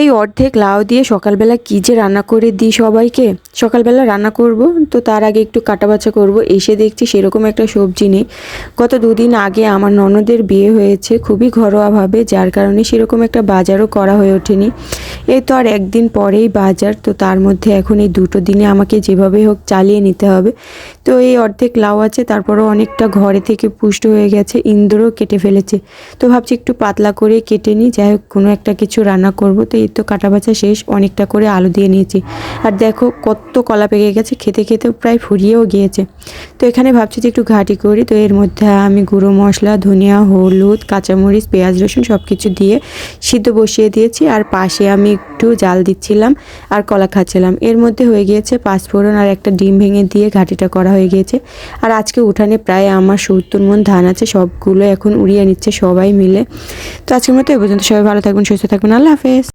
এই অর্ধেক লাউ দিয়ে সকালবেলা কী যে রান্না করে দিই সবাইকে? সকালবেলা রান্না করব, তো তার আগে একটু কাটা বাছা করব, এসে দেখছি সেরকম একটা সবজি নেই। গত দুদিন আগে আমার ননদের বিয়ে হয়েছে খুবই ঘরোয়াভাবে, যার কারণে সেরকম একটা বাজারও করা হয়ে ওঠেনি। এই তো আর একদিন পরেই বাজার, তো তার মধ্যে এখন এই দুটো দিনে আমাকে যেভাবে হোক চালিয়ে নিতে হবে। তো এই অর্ধেক লাউ আছে, তারপরও অনেকটা ঘরে থেকে পুষ্ট হয়ে গেছে ইন্দ্রও কেটে ফেলেছে। তো ভাবছি একটু পাতলা করে কেটে নিই, যাই হোক কোনো একটা কিছু রান্না করব। তো এই তো কাটা বাছা শেষ, অনেকটা করে আলু দিয়ে নিয়েছি। আর দেখো কত কলা পেকে গেছে, খেতে খেতেও প্রায় ফুরিয়েও গিয়েছে। তো এখানে ভাবছি যে একটু ঘাটি করি, তো এর মধ্যে আমি গুঁড়ো মশলা, ধনিয়া, হলুদ, কাঁচামরিচ, পেঁয়াজ, রসুন সব কিছু দিয়ে সিদ্ধ বসিয়ে দিয়েছি। আর পাশে আমি একটু জাল দিচ্ছিলাম আর কলা খাচ্ছিলাম। এর মধ্যে হয়ে গিয়েছে পাঁচফোড়ন আর একটা ডিম ভেঙে দিয়ে ঘাটিটা করা হয়ে গিয়েছে। আর আজকে উঠানে প্রায় আমার সত্তর মন ধান আছে, সবগুলো এখন উড়িয়ে নিচ্ছে সবাই মিলে। তো আজকের মতো এ পর্যন্ত। সবাই ভালো থাকবেন, সুস্থ থাকবেন। আল্লাহ হাফেজ।